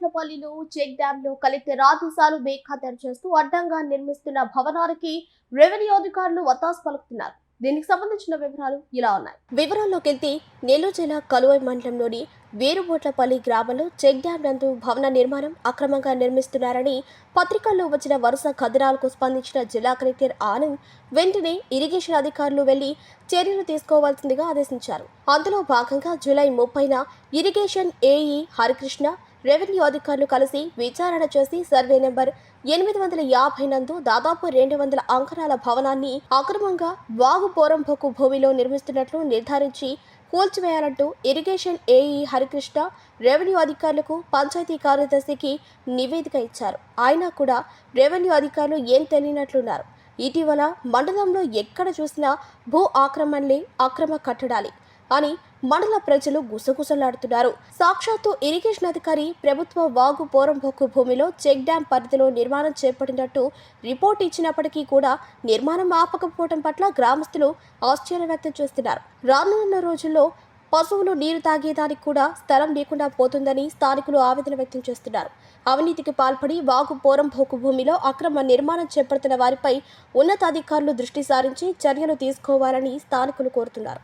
వేరుబోట్లపల్లిలో check డ్యామ్లో collector ఆదేశాలు బేఖాతరు చేస్తూ అడ్డంగా నిర్మిస్తున్న భవనాలకి రెవెన్యూ అధికారులు వత్తాసు పలుకుతున్నారు. దీనికి సంబంధించిన వివరాలు ఇలా ఉన్నాయి. వివరాల్లోకి వెళ్తే నెల్లూరు జిల్లా కలువై మండలంలోని వేరుబోట్లపల్లి గ్రామంలో చెక్ డ్యాం నందు భవన నిర్మాణం అక్రమంగా నిర్మిస్తున్నారని పత్రికల్లో వచ్చిన వరుస కథనాలకు స్పందించిన జిల్లా కలెక్టర్ ఆనంద్ వెంటనే ఇరిగేషన్ అధికారులు వెళ్ళి చర్యలు తీసుకోవాల్సిందిగా ఆదేశించారు. అందులో భాగంగా జూలై ముప్పైన ఇరిగేషన్ ఏఈ హరికృష్ణ రెవెన్యూ అధికారులు కలిసి విచారణ చేసి సర్వే నెంబర్ ఎనిమిది వందల యాభై నందు దాదాపు రెండు వందల అంకణాల భవనాన్ని అక్రమంగా వాగు పోరంభకు భూమిలో నిర్మిస్తున్నట్లు నిర్ధారించి కూల్చివేయాలంటూ ఇరిగేషన్ ఏఈ హరికృష్ణ రెవెన్యూ అధికారులకు పంచాయతీ కార్యదర్శికి నివేదిక ఇచ్చారు. ఆయన కూడా రెవెన్యూ అధికారులు ఏం తెలియనట్లున్నారు. ఇటీవల మండలంలో ఎక్కడ చూసినా భూ ఆక్రమణలే అక్రమ కట్టడాలి. అని మండల ప్రజలు గుసగుసలాడుతున్నారు. సాక్షాత్తు ఇరిగేషన్ అధికారి ప్రభుత్వ వాగు పోరంబోకు భూమిలో చెక్ డ్యాం పరిధిలో నిర్మాణం చేపట్టినట్టు రిపోర్ట్ ఇచ్చినప్పటికీ కూడా నిర్మాణం ఆపకపోవడం పట్ల గ్రామస్తులు ఆశ్చర్యం వ్యక్తం చేస్తున్నారు. రానున్న రోజుల్లో పశువులు నీరు తాగేదానికి కూడా స్థలం లేకుండా పోతుందని స్థానికులు ఆవేదన వ్యక్తం చేస్తున్నారు. అవినీతికి పాల్పడి వాగు పోరంభోకు భూమిలో అక్రమ నిర్మాణం చేపడుతున్న వారిపై ఉన్నతాధికారులు దృష్టి సారించి చర్యలు తీసుకోవాలని స్థానికులు కోరుతున్నారు.